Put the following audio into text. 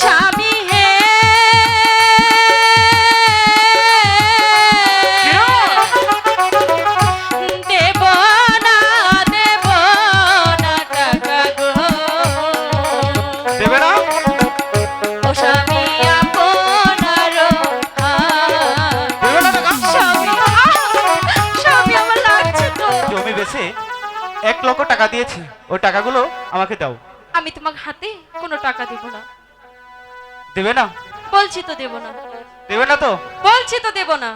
স্বামী হে। দেব না দেব না টাকা স্বামী আপনার স্বামী আমার এক লক্ষ টাকা দিয়েছি। ওই টাকাগুলো আমাকে দাও। আমি তোমাকে হাতে কোনো টাকা দিব না। দেবে না? বলছি তো দেব না। দেবে না তো? বলছি তো দেব না।